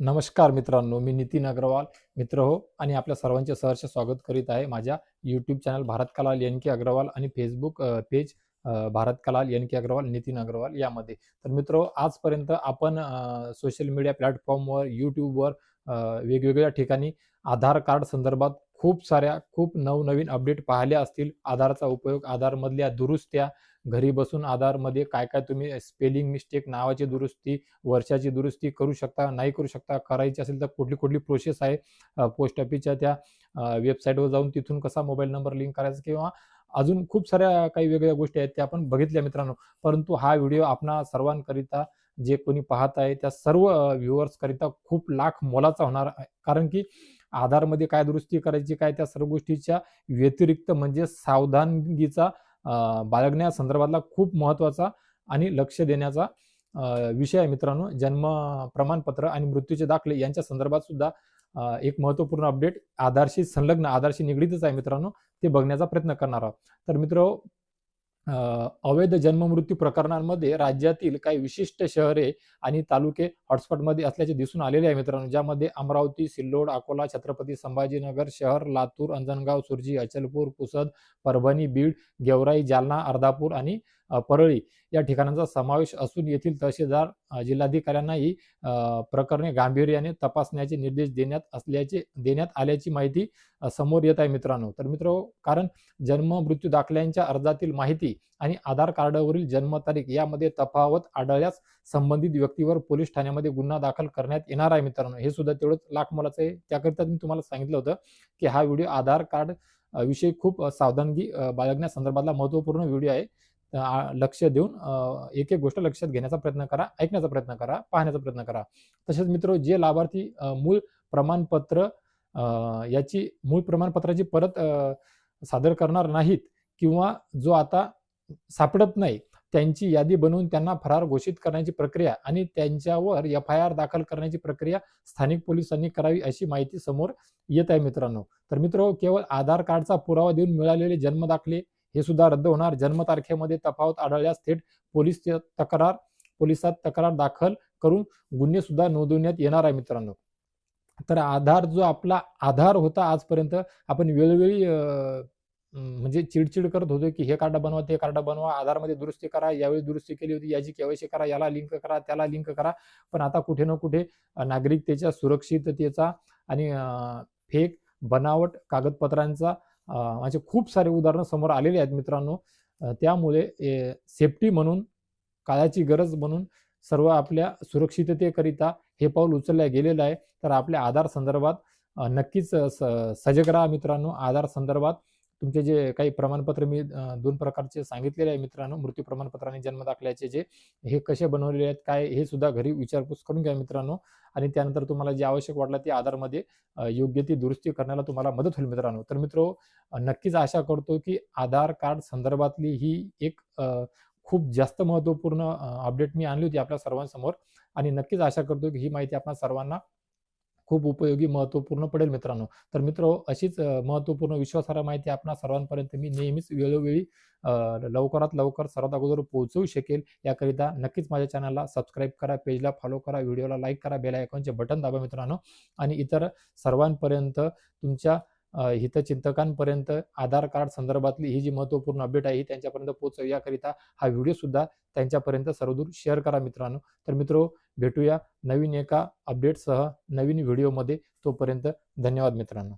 नमस्कार मित्रांनो मी नितीन अग्रवाल मित्र हो आणि आपल्या सर्वांचे सहर्ष स्वागत करीत आहे माझ्या YouTube channel Bharat Kalal N K Agarwal आणि Facebook page Bharat Kalal N K Agarwal Nitin Agarwal यामध्ये. तर मित्र हो, आजपर्यंत आपण सोशल मीडिया प्लॅटफॉर्मवर यूट्यूबवर वेगवेगळ्या ठिकाणी आधार कार्ड संदर्भात खूप साऱ्या खूप नवनवीन अपडेट पाहिल्या असतील. आधारचा उपयोग आधारमधल्या दुरुस्त्या घरी बसून आधारमध्ये काय काय तुम्ही स्पेलिंग मिस्टेक नावाची दुरुस्ती वर्षाची दुरुस्ती करू शकता नाही करू शकता करायची असेल तर कुठली कुठली प्रोसेस आहे? पोस्ट ऑफिसच्या त्या वेबसाईटवर जाऊन तिथून कसा मोबाईल नंबर लिंक करायचा किंवा अजून खूप साऱ्या काही वेगवेगळ्या गोष्टी आहेत त्या आपण बघितल्या मित्रांनो. परंतु हा व्हिडिओ आपणा सर्वांकरिता जे कोणी पाहत आहे त्या सर्व व्ह्युअर्सकरिता खूप लाख मोलाचा होणार आहे. कारण की आधारमध्ये काय दुरुस्ती करायची काय त्या सर्व गोष्टीच्या व्यतिरिक्त म्हणजे सावधानगीचा बाळगण्यासंदर्भातला खूप महत्त्वाचा आणि लक्ष देण्याचा विषय आहे मित्रांनो. जन्म प्रमाणपत्र आणि मृत्यूचे दाखले यांच्या संदर्भात सुद्धा एक महत्त्वपूर्ण अपडेट आधारशी संलग्न आधारशी निगडीतच आहे मित्रांनो. ते बघण्याचा प्रयत्न करणार आहोत. तर मित्र अवैध जन्ममृत्यू प्रकरणांमध्ये राज्यातील काही विशिष्ट शहरे आणि तालुके हॉटस्पॉटमध्ये असल्याचे दिसून आलेले आहे मित्रांनो ज्यामध्ये अमरावती सिल्लोड अकोला छत्रपती संभाजीनगर शहर लातूर अंजनगाव सुरजी अचलपूर पुसद परभणी बीड गेवराई जालना अर्धापूर आणि परळी या ठिकाणांचा समावेश असून येथील तहसीलदार जिल्हाधिकाऱ्यांनाही प्रकरणे गांभीर्याने तपासण्याचे निर्देश देण्यात असल्याचे देण्यात आल्याची माहिती समोर येत आहे मित्रांनो. तर मित्र कारण जन्म मृत्यू दाखल्यांच्या अर्जातील माहिती आणि आधार कार्डावरील जन्मतारीख यामध्ये तफावत आढळल्यास संबंधित व्यक्तीवर पोलीस ठाण्यामध्ये गुन्हा दाखल करण्यात येणार आहे मित्रांनो. हे सुद्धा तेवढंच लाख मोलाचं आहे. त्याकरिता मी तुम्हाला सांगितलं होतं की हा व्हिडिओ आधार कार्ड विषयी खूप सावधानगी बाळगण्यासंदर्भातला महत्त्वपूर्ण व्हिडिओ आहे. लक्ष देऊन एक एक गोष्ट लक्षात घेण्याचा प्रयत्न करा ऐकण्याचा प्रयत्न करा पाहण्याचा प्रयत्न करा. तसेच मित्र जे लाभार्थी मूळ प्रमाणपत्र याची मूळ प्रमाणपत्राची परत सादर करणार नाहीत किंवा जो आता सापडत नाही त्यांची यादी बनवून त्यांना फरार घोषित करण्याची प्रक्रिया आणि त्यांच्यावर एफ आय आर दाखल करण्याची प्रक्रिया स्थानिक पोलिसांनी करावी अशी माहिती समोर येत आहे मित्रांनो. तर मित्र केवळ आधार कार्डचा पुरावा देऊन मिळालेले जन्मदाखले हे सुद्धा रद्द होणार. जन्मतारखेमध्ये तफावत आढळल्यास थेट पोलीस तक्रार पोलिसात तक्रार दाखल करून गुन्हे सुद्धा नोंदवण्यात येणार आहे मित्रांनो. तर आधार जो आपला आधार होता आजपर्यंत आपण वेळोवेळी म्हणजे चिडचिड करत होतो की हे कार्ड बनवा ते कार्ड बनवा आधारमध्ये दुरुस्ती करा यावेळी दुरुस्ती केली होती याची केवायसी करा याला लिंक करा त्याला लिंक करा. पण आता कुठे ना कुठे नागरिकतेच्या सुरक्षिततेचा आणि फेक बनावट कागदपत्रांचा असे खूप सारे उदाहरणं समोर आलेले आहेत मित्रांनो. त्यामुळे सेफ्टी म्हणून काळाची गरज म्हणून सर्व आपल्या सुरक्षिततेकरिता हे पाऊल उचललं गेलेलं आहे. तर आपल्या आधार संदर्भात नक्कीच स- सजग राहा मित्रांनो. आधार संदर्भात तुमचे जे काही प्रमाणपत्र मी दोन प्रकारचे सांगितलेले आहे मित्रांनो. मृत्यू प्रमाणपत्र आणि जन्म दाखल्याचे जे हे कसे बनवलेले आहेत काय हे सुद्धा घरी विचारपूस करून घ्या मित्रांनो. आणि त्यानंतर तुम्हाला जे आवश्यक वाटलं ते आधारमध्ये योग्य ती दुरुस्ती करण्याला तुम्हाला मदत होईल मित्रांनो. तर मित्र नक्कीच आशा करतो की आधार कार्ड संदर्भातली ही एक खूप जास्त महत्त्वपूर्ण अपडेट मी आणली होती आपल्या सर्वांसमोर. आणि नक्कीच आशा करतो की ही माहिती आपण सर्वांना खूप उपयोगी महत्त्वपूर्ण पडेल मित्रांनो. तर मित्र अशीच महत्त्वपूर्ण विश्वासार्ह माहिती आपणा सर्वांपर्यंत मी नेहमीच वेळोवेळी लवकरात लवकर सर्वात अगोदर पोहोचवू शकेल. याकरिता नक्कीच माझ्या चॅनलला सबस्क्राईब करा पेजला फॉलो करा व्हिडिओला लाईक करा बेल आयकॉनचे बटन दाबा मित्रांनो. आणि इतर सर्वांपर्यंत तुमच्या हितचिंतकांपर्यंत आधार कार्ड संदर्भातली ही जी महत्त्वपूर्ण अपडेट आहे ही त्यांच्यापर्यंत पोहोचव याकरिता हा व्हिडिओ सुद्धा त्यांच्यापर्यंत सर्वदूर शेअर करा मित्रांनो. तर मित्र भेटूया नवीन एका अपडेटसह नवीन व्हिडिओमध्ये तोपर्यंत धन्यवाद मित्रांनो.